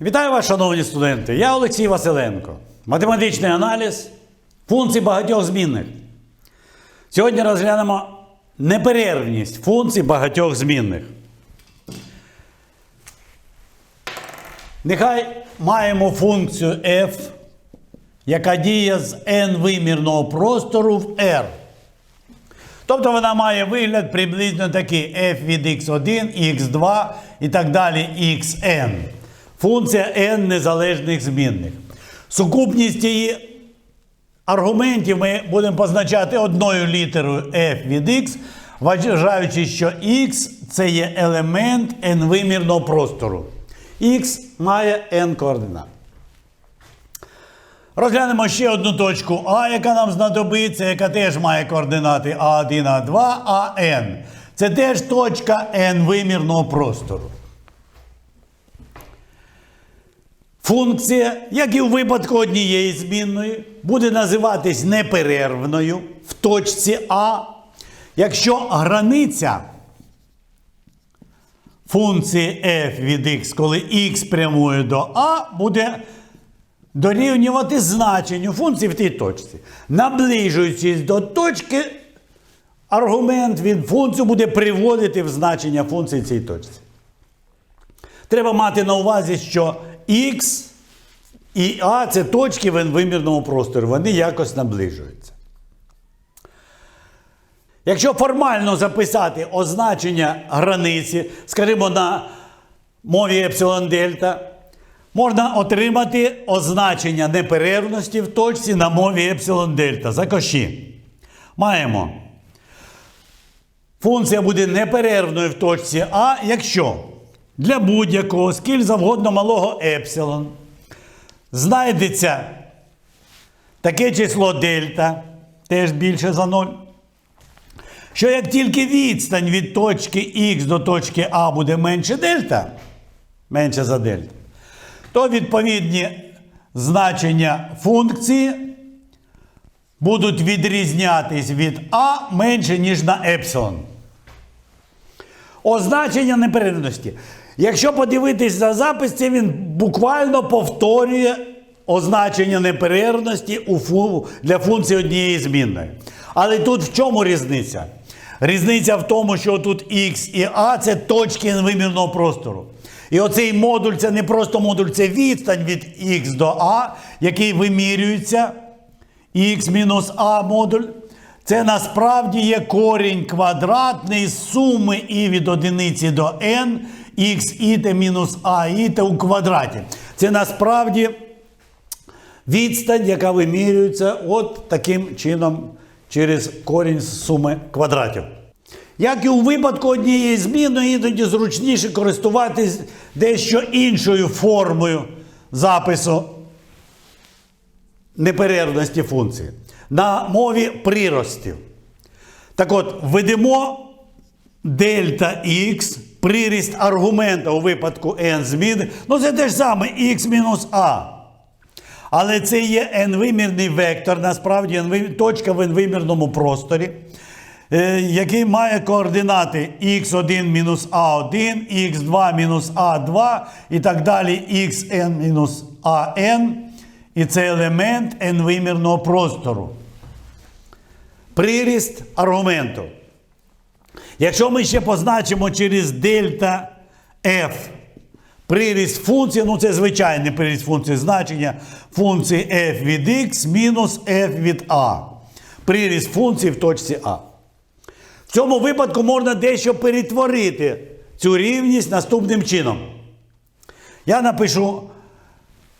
Вітаю вас, шановні студенти! Я Олексій Василенко. Математичний аналіз функцій багатьох змінних. Сьогодні розглянемо неперервність функцій багатьох змінних. Нехай маємо функцію f, яка діє з n вимірного простору в R. Тобто вона має вигляд приблизно такий f від x1, x2 і так далі xn. Функція n незалежних змінних. Сукупність її аргументів ми будемо позначати одною літерою f від x, вважаючи, що x це є елемент n-вимірного простору. x має n координат. Розглянемо ще одну точку А, яка нам знадобиться, яка теж має координати А1, А2, АН. Це теж точка n-вимірного простору. Функція, як і в випадку однієї змінної, буде називатись неперервною в точці А, якщо границя функції f від x, коли x прямує до А, буде дорівнювати значенню функції в тій точці. Наближуючись до точки, аргумент від функції буде приводити в значення функції цій точці. Треба мати на увазі, що x і А це точки в n-вимірному просторі. Вони якось наближуються. Якщо формально записати означення границі, скажімо, на мові епсилон дельта, можна отримати означення неперервності в точці на мові епсилон дельта за коші. Маємо. Функція буде неперервною в точці А, якщо для будь-якого скіль завгодно малого епсилон знайдеться таке число дельта, теж більше за 0. Що як тільки відстань від точки Х до точки А буде менше дельта, менше за дельта, то відповідні значення функції будуть відрізнятись від А менше, ніж на епсилон. Означення неперервності. Якщо подивитись на запис, це він буквально повторює означення неперервності для функції однієї змінної. Але тут в чому різниця? Різниця в тому, що тут X і А це точки вимірного простору. І оцей модуль це не просто модуль, це відстань від X до А, який вимірюється. Х мінус А модуль. Це насправді є корінь квадратний з суми і від одиниці до n, х іте мінус а іте у квадраті. Це насправді відстань, яка вимірюється от таким чином через корінь суми квадратів. Як і у випадку однієї зміни, іноді зручніше користуватись дещо іншою формою запису неперервності функції на мові приростів. Так от, введемо дельта х, приріст аргумента у випадку n зміни. Ну, це те ж саме x мінус а. Але це є n-вимірний вектор, насправді точка в n-вимірному просторі, е, який має координати x1 мінус a1, x2 мінус a2 і так далі xn an. І це елемент n-вимірного простору. Приріст аргументу. Якщо ми ще позначимо через дельта f приріст функції, ну це звичайний приріст функції значення функції f від x мінус f від a. Приріст функції в точці А. В цьому випадку можна дещо перетворити цю рівність наступним чином. Я напишу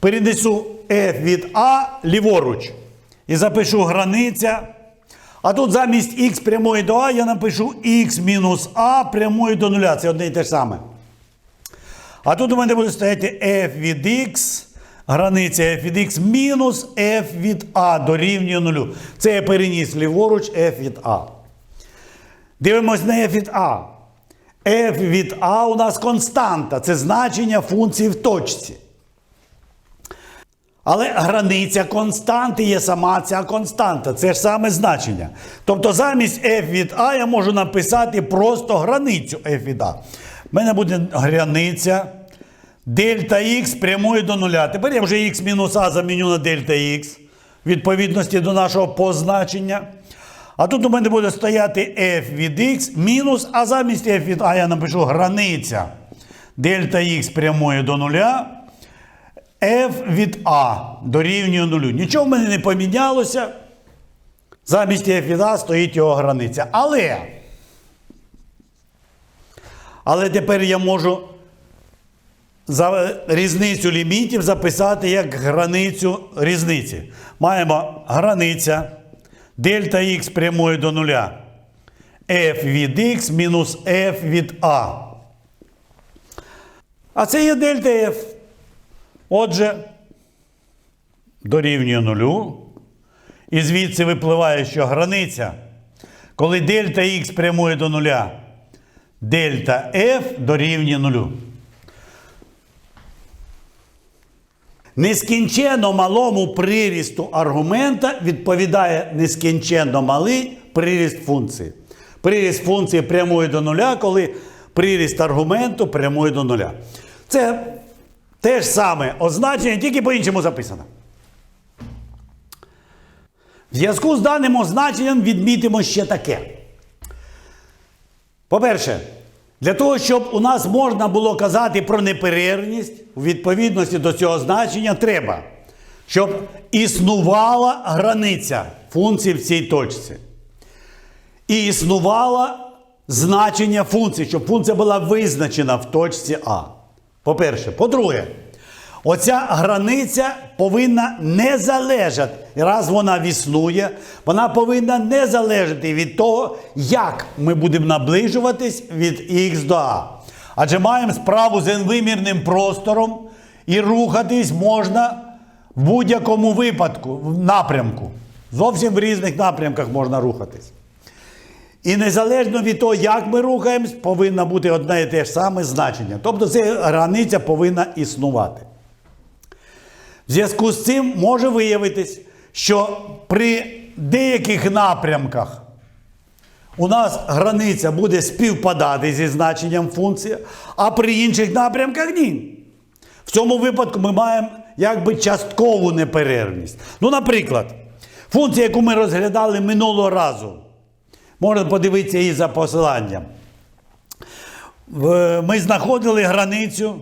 перенесу f від А ліворуч. І запишу границя. А тут замість х прямої до А я напишу х мінус А прямою до нуля. Це одне і те ж саме. А тут у мене буде стояти f від x, границя f від x мінус f від А дорівнює нулю. Це я переніс ліворуч f від А. Дивимось на f від А. f від А у нас константа. Це значення функції в точці. Але границя константи є сама ця константа. Це ж саме значення. Тобто замість f від А я можу написати просто границю f від А. У мене буде границя Дельта х прямує до нуля. Тепер я вже х мінус а заміню на дельта х відповідності до нашого позначення. А тут у мене буде стояти f від x мінус, а замість f від а я напишу границя. Дельта х прямує до нуля. F від а дорівнює нулю. Нічого в мене не помінялося. Замість f від а стоїть його границя. Але. Але тепер я можу за різницю лімітів записати як границю різниці. Маємо границя дельта х прямує до нуля. f від x мінус f від а. А це є дельта f. Отже, дорівнює нулю. І звідси випливає, що границя, коли дельта х прямує до нуля, дельта f дорівнює нулю. Нескінченно малому прирісту аргумента відповідає нескінченно малий приріст функції. Приріст функції прямує до нуля, коли приріст аргументу прямує до нуля. Це те ж саме означення, тільки по-іншому записано. В зв'язку з даним означенням відмітимо ще таке. По-перше, для того, щоб у нас можна було казати про неперервність, у відповідності до цього значення, треба, щоб існувала границя функції в цій точці. І існувало значення функції, щоб функція була визначена в точці А. По-перше. По-друге, оця границя повинна не залежати, раз вона існує, вона повинна не залежати від того, як ми будемо наближуватись від х до А. Адже маємо справу з n-вимірним простором і рухатись можна в будь-якому випадку, в напрямку. Зовсім в різних напрямках можна рухатись. І незалежно від того, як ми рухаємось, повинно бути одне і те ж саме значення. Тобто ця границя повинна існувати. В зв'язку з цим може виявитись, що при деяких напрямках у нас границя буде співпадати зі значенням функції, а при інших напрямках ні. В цьому випадку ми маємо якби часткову неперервність. Ну, наприклад, функція, яку ми розглядали минулого разу. Можна подивитися її за посиланням. Ми знаходили границю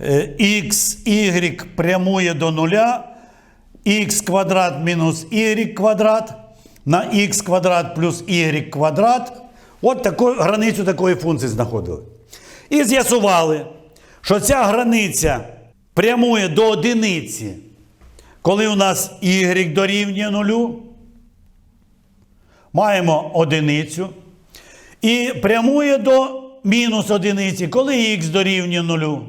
е, y прямує до нуля, x квадрат мінус y квадрат на x квадрат плюс y квадрат. От таку границю такої функції знаходили. І з'ясували, що ця границя прямує до одиниці, коли у нас y дорівнює нулю маємо одиницю і прямує до мінус одиниці, коли х дорівнює нулю.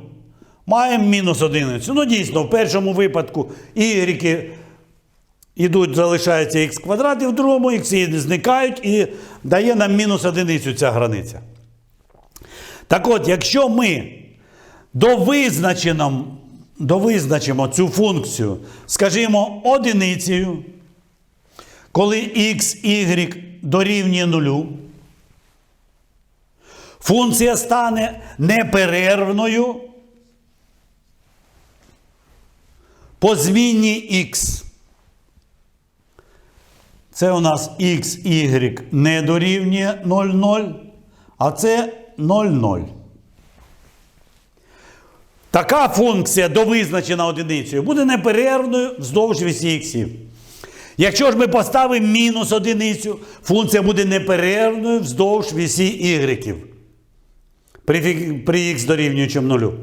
Маємо мінус одиницю. Ну, дійсно, в першому випадку y йдуть, залишається х квадрат, і в другому х зникають і дає нам мінус одиницю ця границя. Так от, якщо ми довизначимо, довизначимо цю функцію, скажімо, одиницею, коли x, y дорівнює нулю, функція стане неперервною по змінні x. Це у нас x, y не дорівнює 0,0, а це 0,0. Така функція, довизначена одиницею, буде неперервною вздовж вісі іксів. Якщо ж ми поставимо мінус одиницю, функція буде неперервною вздовж вісі ігреків. При, х дорівнюючому нулю.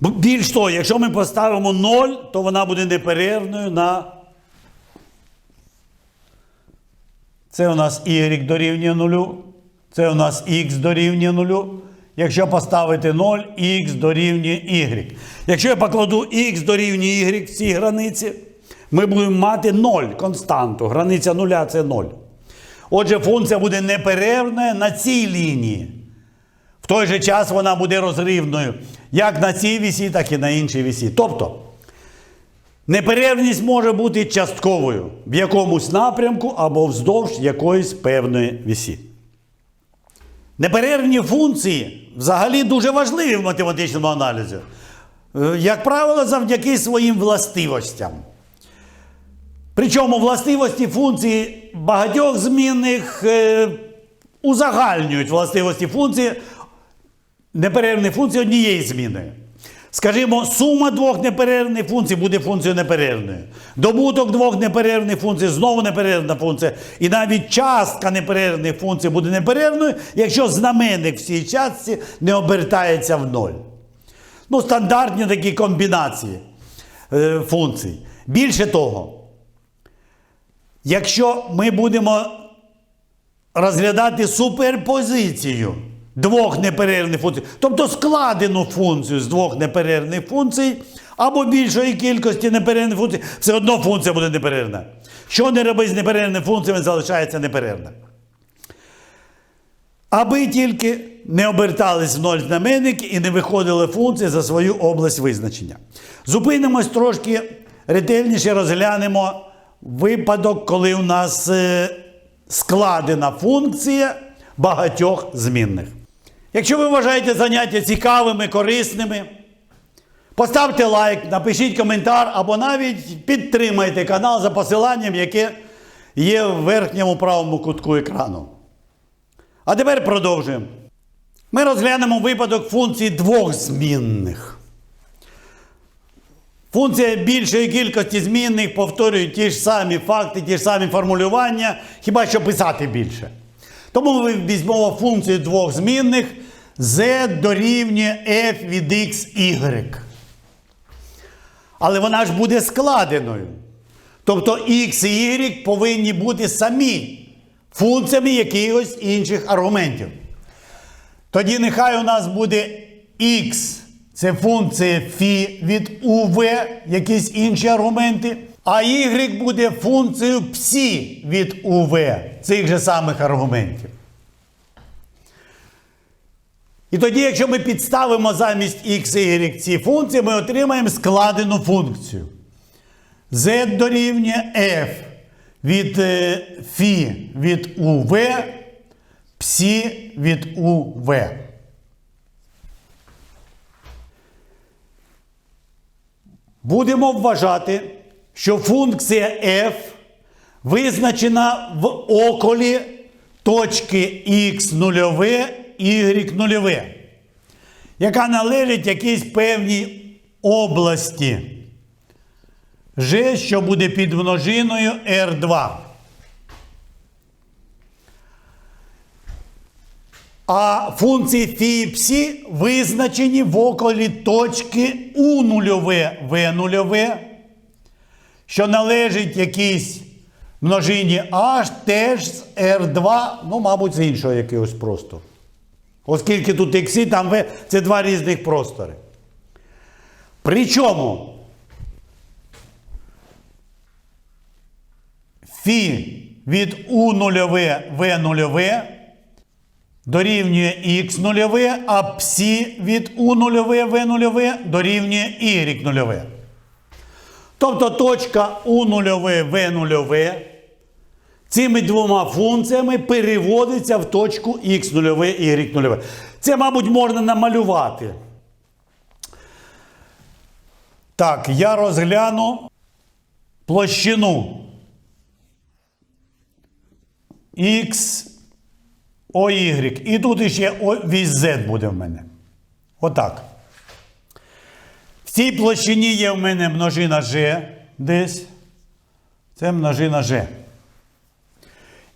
Більш того, якщо ми поставимо 0, то вона буде неперервною на. Це у нас y дорівнює нулю. Це у нас х дорівнює нулю. Якщо поставити 0, х дорівнює y. Якщо я покладу х дорівнює y в цій границі, ми будемо мати 0 константу. Границя нуля це 0. Отже, функція буде неперервною на цій лінії. В той же час вона буде розривною як на цій вісі, так і на іншій вісі. Тобто, неперервність може бути частковою в якомусь напрямку або вздовж якоїсь певної вісі. Неперервні функції взагалі дуже важливі в математичному аналізі. Е, Як правило, завдяки своїм властивостям. Причому властивості функції багатьох змінних е, узагальнюють властивості функції неперервної функції однієї зміни. Скажімо, сума двох неперервних функцій буде функцією неперервною. Добуток двох неперервних функцій знову неперервна функція. І навіть частка неперервних функцій буде неперервною, якщо знаменник в цій частці не обертається в ноль. Ну, стандартні такі комбінації е, функцій. Більше того, якщо ми будемо розглядати суперпозицію двох неперервних функцій, тобто складену функцію з двох неперервних функцій, або більшої кількості неперервних функцій, все одно функція буде неперервна. Що не робить з неперервними функціями, залишається неперервна. Аби тільки не обертались в ноль знаменники і не виходили функції за свою область визначення. Зупинимось трошки ретельніше розглянемо випадок, коли у нас е, складена функція багатьох змінних. Якщо ви вважаєте заняття цікавими, корисними, поставте лайк, напишіть коментар або навіть підтримайте канал за посиланням, яке є в верхньому правому кутку екрану. А тепер продовжуємо. Ми розглянемо випадок функції двох змінних. Функція більшої кількості змінних повторює ті ж самі факти, ті ж самі формулювання, хіба що писати більше. Тому ми візьмемо функцію двох змінних z дорівнює f від x, y. Але вона ж буде складеною. Тобто x і y повинні бути самі функціями якихось інших аргументів. Тоді нехай у нас буде x, це функція Фі від УВ, якісь інші аргументи. А Y буде функцією Псі від УВ цих же самих аргументів. І тоді, якщо ми підставимо замість X і Y ці функції, ми отримаємо складену функцію. Z дорівнює F від е, Фі від УВ, Псі від УВ. Будемо вважати, що функція f визначена в околі точки x0, y0, яка належить якійсь певній області. G, що буде під множиною R2. А функції φ і визначені в околі точки У нульове, В нульове, що належить якійсь множині H теж з R2, ну, мабуть, з іншого якогось простору. Оскільки тут ікси, там В, це два різних простори. Причому Фі від У нульове В нульове дорівнює Х нульове, а псі від У нульове В нульове дорівнює Y нульове. Тобто точка У нульове В нульове цими двома функціями переводиться в точку Х нульове Y нульове. Це, мабуть, можна намалювати. Так, я розгляну площину X, OY. І тут ще вісь Z буде в мене. Отак. В цій площині є в мене множина G десь. Це множина G.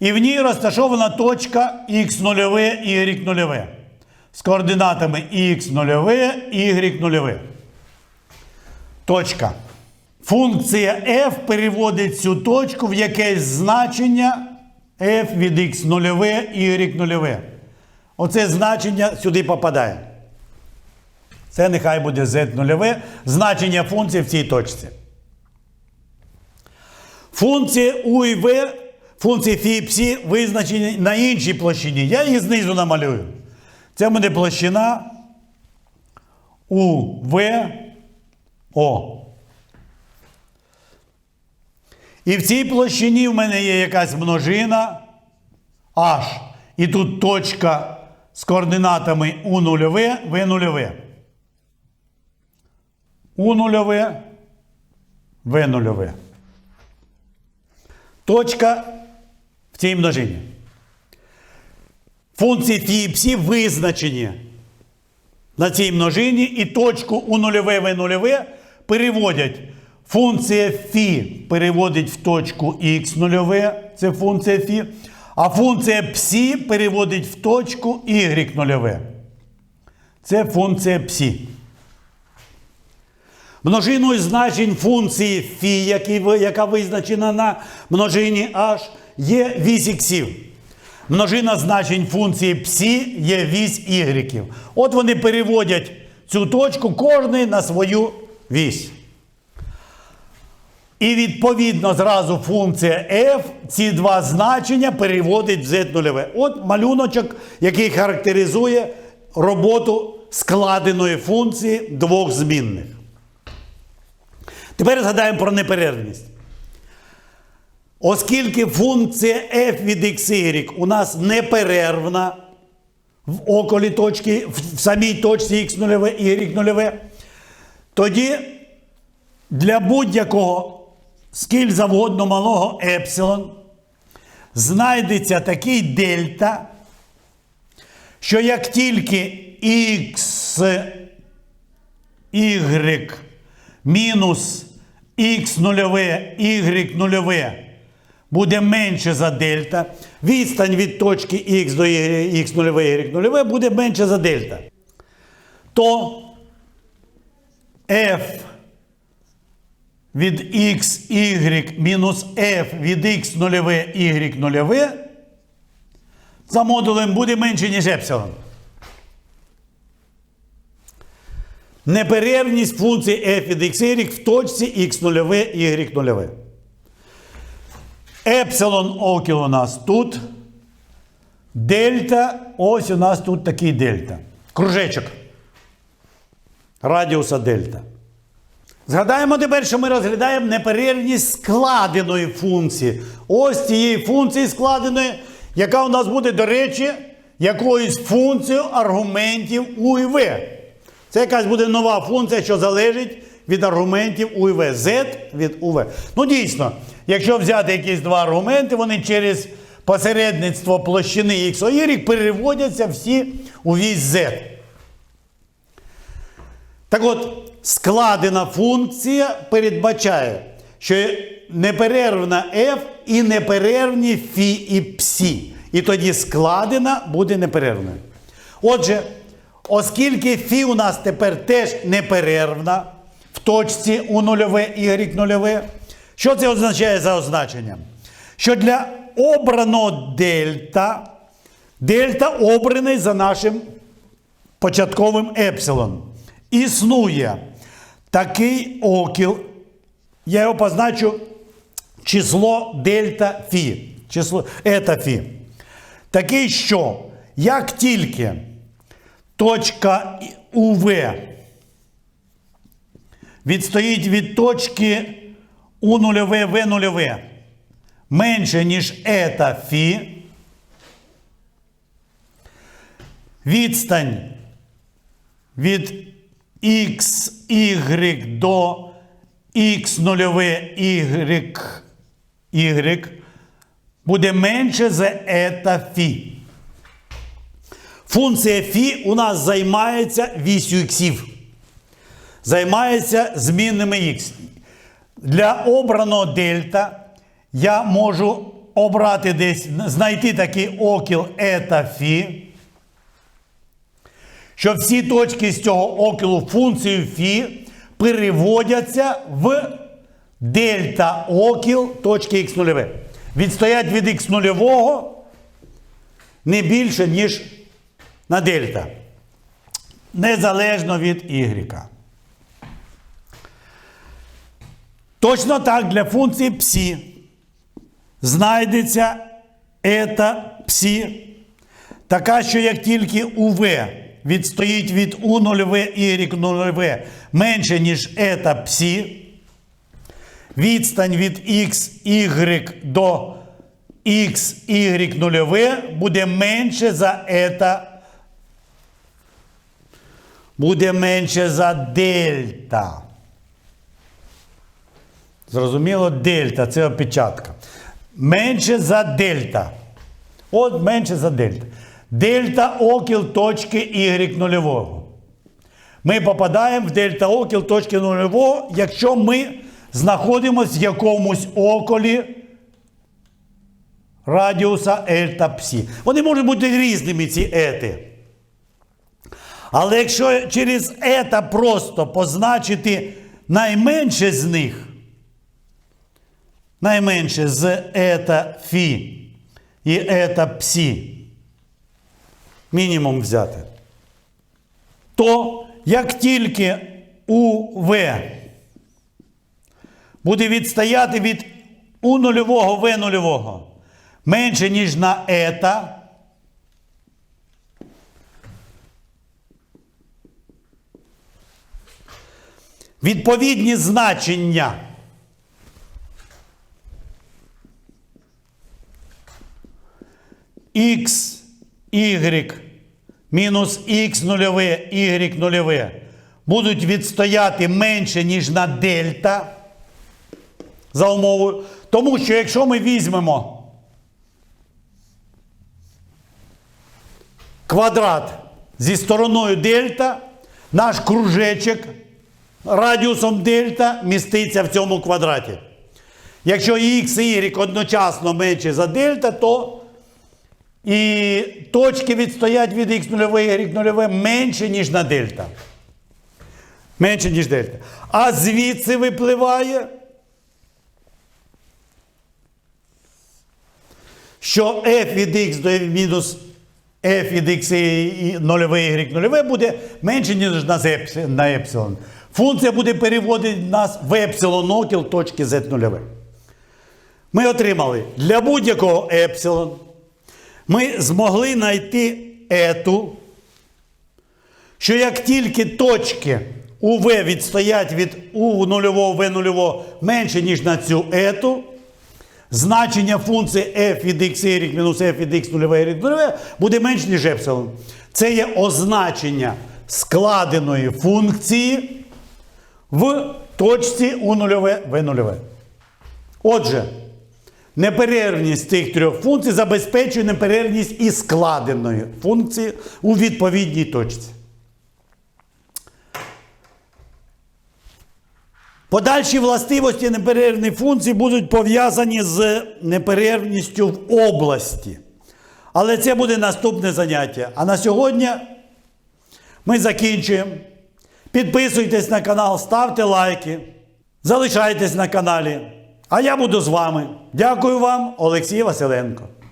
І в ній розташована точка X нульове, Y нульове. З координатами X нульове, Y нульове. Точка. Функція f переводить цю точку в якесь значення f від x нульове, y нульове. Оце значення сюди попадає. Це нехай буде z нульове. Значення функції в цій точці. Функції u і v, функції φ і ψ визначені на іншій площині. Я їх знизу намалюю. Це буде площина у В О. І в цій площині в мене є якась множина H. І тут точка з координатами У нульове, В нульове. У нульове, В нульове. Точка в цій множині. Функції фі і псі визначені на цій множині і точку у нульове В нульове переводять. Функція фі переводить в точку х нульове, це функція фі, а функція псі переводить в точку y нульове. Це функція псі. Множиною значень функції фі, яка визначена на множині h, є вісь іксів. Множина значень функції псі є вісь ігреків. От вони переводять цю точку кожний на свою вісь. І відповідно зразу функція f ці два значення переводить в z нульове. От малюночок, який характеризує роботу складеної функції двох змінних. Тепер згадаємо про неперервність. Оскільки функція f від xy у нас неперервна в околі точки, в самій точці x нульове, y нульове, тоді для будь-якого скіль завгодно малого епсилон знайдеться такий дельта, що як тільки x, y мінус x нульове, y нульове буде менше за дельта, відстань від точки x до x нульове, y нульове буде менше за дельта, то f від x, y мінус f від x нульове, y нульове за модулем буде менше, ніж епсилон. Неперервність функції f від xy в точці x нульове, y нульове. Епсилон окіл у нас тут. Дельта, ось у нас тут такий дельта. Кружечок. Радіуса дельта. Згадаємо тепер, що ми розглядаємо неперервність складеної функції. Ось цієї функції складеної, яка у нас буде, до речі, якоюсь функцією аргументів У і В. Це якась буде нова функція, що залежить від аргументів У і В. Z від УВ. Ну, дійсно, якщо взяти якісь два аргументи, вони через посередництво площини X, Y переводяться всі у вісь Z. Так от, складена функція передбачає, що неперервна f і неперервні фі і псі. І тоді складена буде неперервною. Отже, оскільки фі у нас тепер теж неперервна в точці у нульове y нульове, що це означає за означенням? Що для обраного дельта, дельта обраний за нашим початковим епсилон. Існує такий окіл, я його позначу число дельта фі. Число ета фі. Такий, що як тільки точка УВ відстоїть від точки У нульове В нульове менше, ніж ета фі, відстань від x, y до x нульове y, y буде менше за ета фі. Функція фі у нас займається вісю іксів. Займається змінними х. Для обраного дельта я можу обрати десь, знайти такий окіл ета фі що всі точки з цього окілу функцію фі переводяться в дельта окіл точки х нульове. Відстоять від х нульового не більше, ніж на дельта. Незалежно від y. Точно так для функції псі знайдеться ета псі, така, що як тільки УВ відстоїть від У нульове y нульове менше, ніж ета псі, відстань від x, y до x, y нульове буде менше за ета буде менше за дельта. Зрозуміло, дельта це опечатка. Менше за дельта. От менше за дельта. Дельта окіл точки y нульового. Ми попадаємо в дельта окіл точки нульового, якщо ми знаходимося в якомусь околі радіуса L та псі. Вони можуть бути різними, ці ети. Але якщо через ета просто позначити найменше з них, найменше з ета фі і ета псі, мінімум взяти, то як тільки УВ буде відстояти від У нульового В нульового менше, ніж на ета, відповідні значення x, y мінус x нульове, y нульове будуть відстояти менше, ніж на дельта за умовою. Тому що якщо ми візьмемо квадрат зі стороною дельта, наш кружечок радіусом дельта міститься в цьому квадраті. Якщо x і y одночасно менше за дельта, то і точки відстоять від x 0 y 0 менше, ніж на дельта. Менше, ніж дельта. А звідси випливає, що f від x до мінус f від x і 0 y 0 буде менше, ніж на, епсилон. Функція буде переводити нас в епсилон окіл точки z 0 Ми отримали для будь-якого епсилон. Ми змогли знайти ету, що як тільки точки УВ відстоять від У нульового В нульового менше, ніж на цю ету, значення функції f від x y мінус f від x нульове y нульове буде менше, ніж епсилон. Це є означення складеної функції в точці У нульове В нульове. Отже, неперервність цих трьох функцій забезпечує неперервність і складеної функції у відповідній точці. Подальші властивості неперервної функції будуть пов'язані з неперервністю в області. Але це буде наступне заняття. А на сьогодні ми закінчуємо. Підписуйтесь на канал, ставте лайки, залишайтесь на каналі. А я буду з вами. Дякую вам, Олексій Василенко.